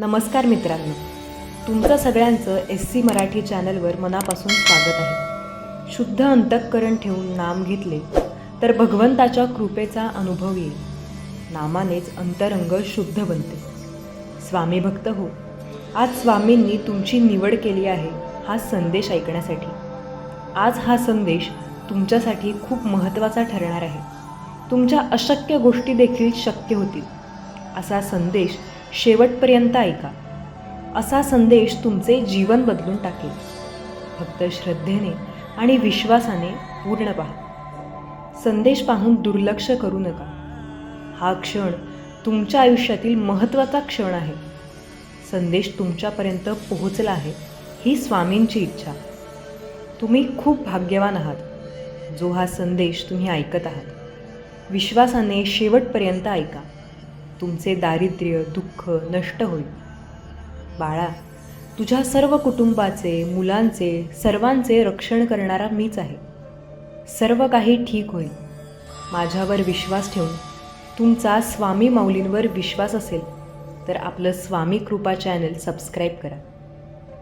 नमस्कार मित्रांनो. तुमचं सगळ्यांचं एस सी मराठी चॅनलवर मनापासून स्वागत आहे. शुद्ध अंतःकरण ठेवून नाम घेतले तर भगवंताच्या कृपेचा अनुभव येईल. नामानेच अंतरंग शुद्ध बनते. स्वामी भक्त हो आज स्वामींनी तुमची निवड केली आहे हा संदेश ऐकण्यासाठी. आज हा संदेश तुमच्यासाठी खूप महत्त्वाचा ठरणार आहे. तुमच्या अशक्य गोष्टी देखील शक्य होतील. असा संदेश शेवटपर्यंत ऐका. असा संदेश तुमचे जीवन बदलून टाकेल. फक्त श्रद्धेने आणि विश्वासाने पूर्ण पहा. संदेश पाहून दुर्लक्ष करू नका. हा क्षण तुमच्या आयुष्यातील महत्त्वाचा क्षण आहे. संदेश तुमच्यापर्यंत पोहोचला आहे ही स्वामींची इच्छा. तुम्ही खूप भाग्यवान आहात. जो हा संदेश तुम्ही ऐकत आहात. विश्वासाने शेवटपर्यंत ऐका. तुमचे दारिद्र्य दुःख नष्ट होईल. बाळा तुझ्या सर्व कुटुंबाचे मुलांचे सर्वांचे रक्षण करणारा मीच आहे. सर्व काही ठीक होईल. माझ्यावर विश्वास ठेवून तुमचा स्वामी माऊलींवर विश्वास असेल तर आपलं स्वामी कृपा चॅनल सबस्क्राईब करा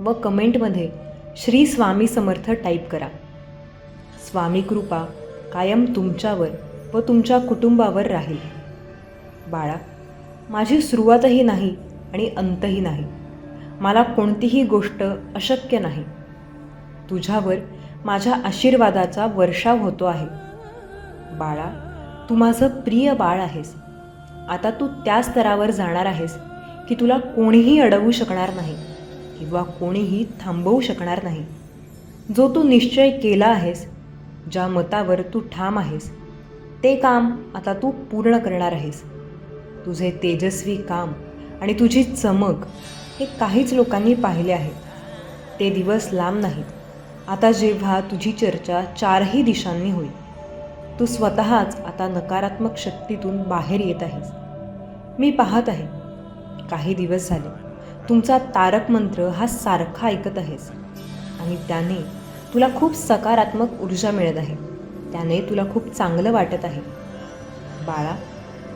व कमेंटमध्ये श्री स्वामी समर्थ टाईप करा. स्वामी कृपा कायम तुमच्यावर व तुमच्या कुटुंबावर राहील. बाळा माझी सुरुवातही नाही आणि अंतही नाही. मला कोणतीही गोष्ट अशक्य नाही. तुझ्यावर माझ्या आशीर्वादाचा वर्षाव होतो आहे. बाळा तू माझं प्रिय बाळ आहेस. आता तू त्या स्तरावर जाणार आहेस की तुला कोणीही अडवू शकणार नाही किंवा कोणीही थांबवू शकणार नाही. जो तू निश्चय केला आहेस ज्या मतावर तू ठाम आहेस ते काम आता तू पूर्ण करणार आहेस. तुझे तेजस्वी काम आणि तुझी चमक हे काहीच लोकांनी पाहिले आहे. ते दिवस लांब नाहीत. आता जेव्हा तुझी चर्चा चारही दिशांनी होईल. तू स्वतःच आता नकारात्मक शक्तीतून बाहेर येत आहेस. मी पाहत आहे. काही दिवस झाले. तुमचा तारक मंत्र हा सारखा ऐकत आहेस. आणि त्याने तुला खूप सकारात्मक ऊर्जा मिळत आहे. त्याने तुला खूप चांगलं वाटत आहे. बाळा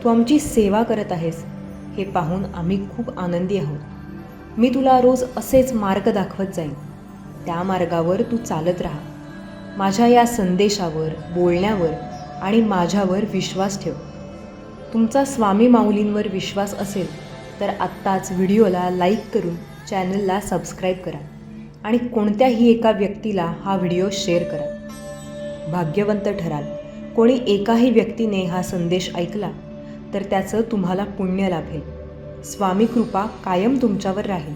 तू आमची सेवा करत आहेस हे पाहून आम्ही खूप आनंदी आहोत. मी तुला रोज असेच मार्ग दाखवत जाईन. त्या मार्गावर तू चालत राहा. माझ्या या संदेशावर बोलण्यावर आणि माझ्यावर विश्वास ठेव. तुमचा स्वामी माऊलींवर विश्वास असेल तर आत्ताच व्हिडिओला लाईक करून चॅनलला सबस्क्राईब करा आणि कोणत्याही एका व्यक्तीला हा व्हिडिओ शेअर करा. भाग्यवंत ठराल कोणी एकाही व्यक्तीने हा संदेश ऐकला तर त्याचं तुम्हाला पुण्य लाभेल. स्वामी कृपा कायम तुमच्यावर राहील.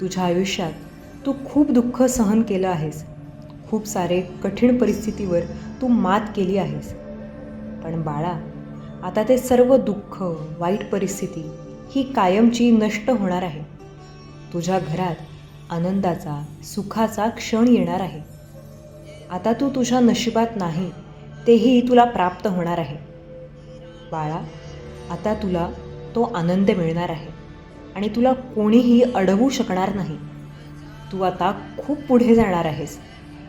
तुझ्या आयुष्यात तू खूप दुःख सहन केलं आहेस. खूप सारे कठीण परिस्थितीवर तू मात केली आहेस. पण बाळा आता ते सर्व दुःख वाईट परिस्थिती ही कायमची नष्ट होणार आहे. तुझ्या घरात आनंदाचा सुखाचा क्षण येणार आहे. आता तू तुझ्या नशिबात नाही तेही तुला प्राप्त होणार आहे. बाळा आता तुला तो आनंद मिळणार आहे आणि तुला कोणीही अडवू शकणार नाही. तू आता खूप पुढे जाणार आहेस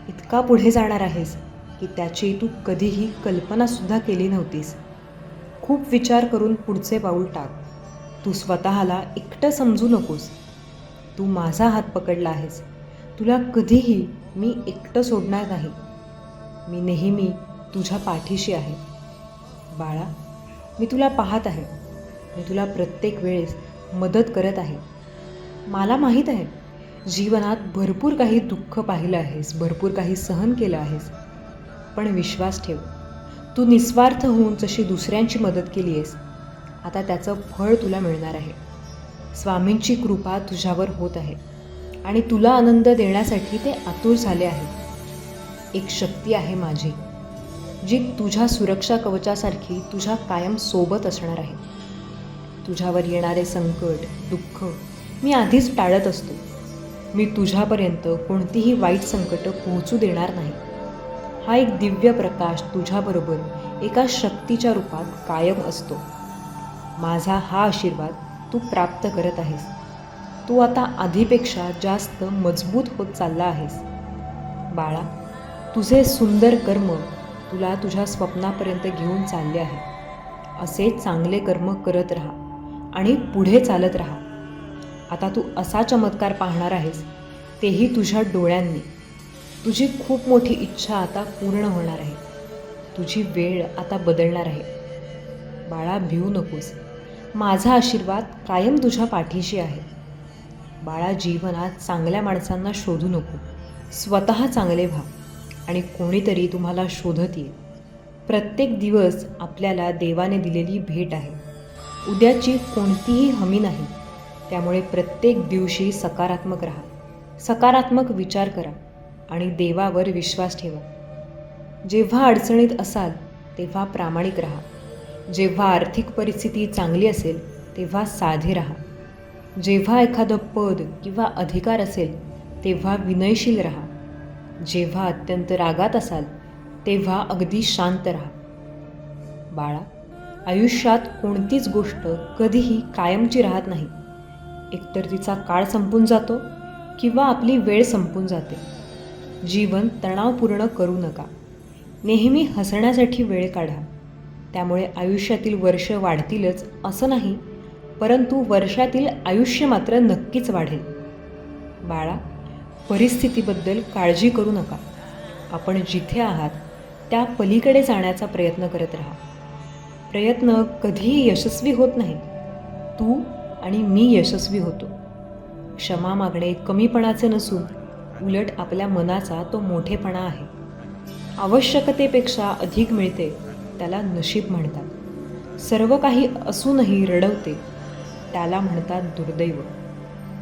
इतका पुढे जाणार आहेस की त्याची तू कधीही कल्पनासुद्धा केली नव्हतीस. खूप विचार करून पुढचे पाऊल टाक. तू स्वतःला एकटं समजू नकोस. तू माझा हात पकडला आहेस. तुला कधीही मी एकटं सोडणार नाही. मी नेहमी तुझ्या पाठीशी आहे. बाळा मी तुला पाहत आहे. मी तुला प्रत्येक वेळेस मदत करत आहे. मला माहीत आहे जीवनात भरपूर काही दुःख पाहिलं आहेस भरपूर काही सहन केलं आहेस. पण विश्वास ठेव तू निस्वार्थ होऊन जशी दुसऱ्यांची मदत केली आहेस आता त्याचं फळ तुला मिळणार आहे. स्वामींची कृपा तुझ्यावर होत आहे आणि तुला आनंद देण्यासाठी ते आतुर झाले आहे एक शक्ती आहे माझी. जी तुझ्या सुरक्षा कवचासारखी तुझ्या कायम सोबत असणार आहे. तुझ्यावर येणारे संकट दुःख मी आधीच टाळत असतो. मी तुझ्यापर्यंत कोणतीही वाईट संकटं पोहोचू देणार नाही. हा एक दिव्य प्रकाश तुझ्याबरोबर एका शक्तीच्या रूपात कायम असतो. माझा हा आशीर्वाद तू प्राप्त करत आहेस. तू आता आधीपेक्षा जास्त मजबूत होत चालला आहेस. बाळा तुझे सुंदर कर्म तुला तुझ्या स्वप्नापर्यंत घेऊन चालले आहे. असे चांगले कर्म करत राहा आणि पुढे चालत राहा. आता तू असा चमत्कार पाहणार आहेस तेही तुझ्या डोळ्यांनी. तुझी खूप मोठी इच्छा आता पूर्ण होणार आहे. तुझी वेळ आता बदलणार आहे. बाळा भिवू नकोस. माझा आशीर्वाद कायम तुझ्या पाठीशी आहे. बाळा जीवनात चांगल्या माणसांना शोधू नको. स्वतः चांगले व्हा. आणि कोणीतरी तुम्हाला शोधत येईल प्रत्येक दिवस आपल्याला देवाने दिलेली भेट आहे. उद्याची कोणतीही हमी नाही. त्यामुळे प्रत्येक दिवशी सकारात्मक राहा. सकारात्मक विचार करा आणि देवावर विश्वास ठेवा. जेव्हा अडचणीत असाल तेव्हा प्रामाणिक राहा. जेव्हा आर्थिक परिस्थिती चांगली असेल तेव्हा साधे राहा. जेव्हा एखादं पद किंवा अधिकार असेल तेव्हा विनयशील राहा. जेव्हा अत्यंत रागात असाल तेव्हा अगदी शांत राहा. बाळा आयुष्यात कोणतीच गोष्ट कधीही कायमची राहत नाही. एकतर तिचा काळ संपून जातो किंवा आपली वेळ संपून जाते. जीवन तणावपूर्ण करू नका. नेहमी हसण्यासाठी वेळ काढा. त्यामुळे आयुष्यातील वर्ष वाढतीलच असं नाही परंतु वर्षातील आयुष्य मात्र नक्कीच वाढेल. बाळा परिस्थितीबद्दल काळजी करू नका. आपण जिथे आहात त्या पलीकडे जाण्याचा प्रयत्न करत राहा. प्रयत्न कधीही यशस्वी होत नाही. तू आणि मी यशस्वी होतो. क्षमा मागणे कमीपणाचे नसून उलट आपल्या मनाचा तो मोठेपणा आहे. आवश्यकतेपेक्षा अधिक मिळते त्याला नशीब म्हणतात. सर्व काही असूनही रडवते त्याला म्हणतात दुर्दैव.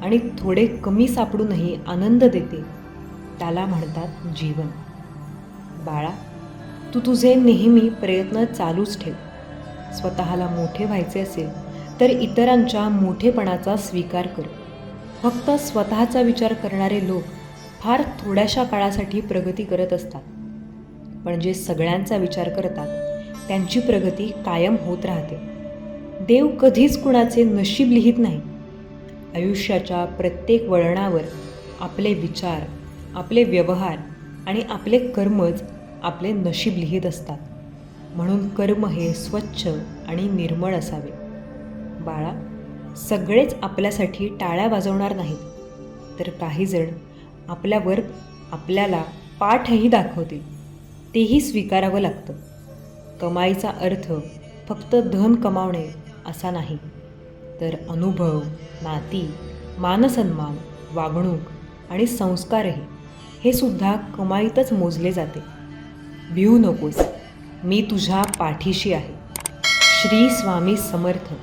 आणि थोडे कमी सापडूनही आनंद देते. त्याला म्हणतात जीवन. बाळा तू तुझे नेहमी प्रयत्न चालूच ठेव. स्वतःला मोठे व्हायचे असेल तर इतरांच्या मोठेपणाचा स्वीकार कर. फक्त स्वतःचा विचार करणारे लोक फार थोड्याशा काळासाठी प्रगती करत असतात. पण जे सगळ्यांचा विचार करतात त्यांची प्रगती कायम होत राहते. देव कधीच कुणाचे नशीब लिहित नाही. आयुष्याच्या प्रत्येक वळणावर आपले विचार आपले व्यवहार आणि आपले कर्मच आपले नशीब लिहित असतात. म्हणून कर्म हे स्वच्छ आणि निर्मळ असावे. बाळा सगळेच आपल्यासाठी टाळ्या वाजवणार नाहीत. तर काहीजण आपल्यावर आपल्याला पाठही दाखवतील. तेही स्वीकारावं लागतं. कमाईचा अर्थ फक्त धन कमावणे असा नाही. तर अनुभव नाती मानसन्मान वागणूक आणि संस्कारही हे सुद्धा कमाईतच मोजले जाते. भिवू नकोस मी तुझ्या पाठीशी आहे. श्री स्वामी समर्थ.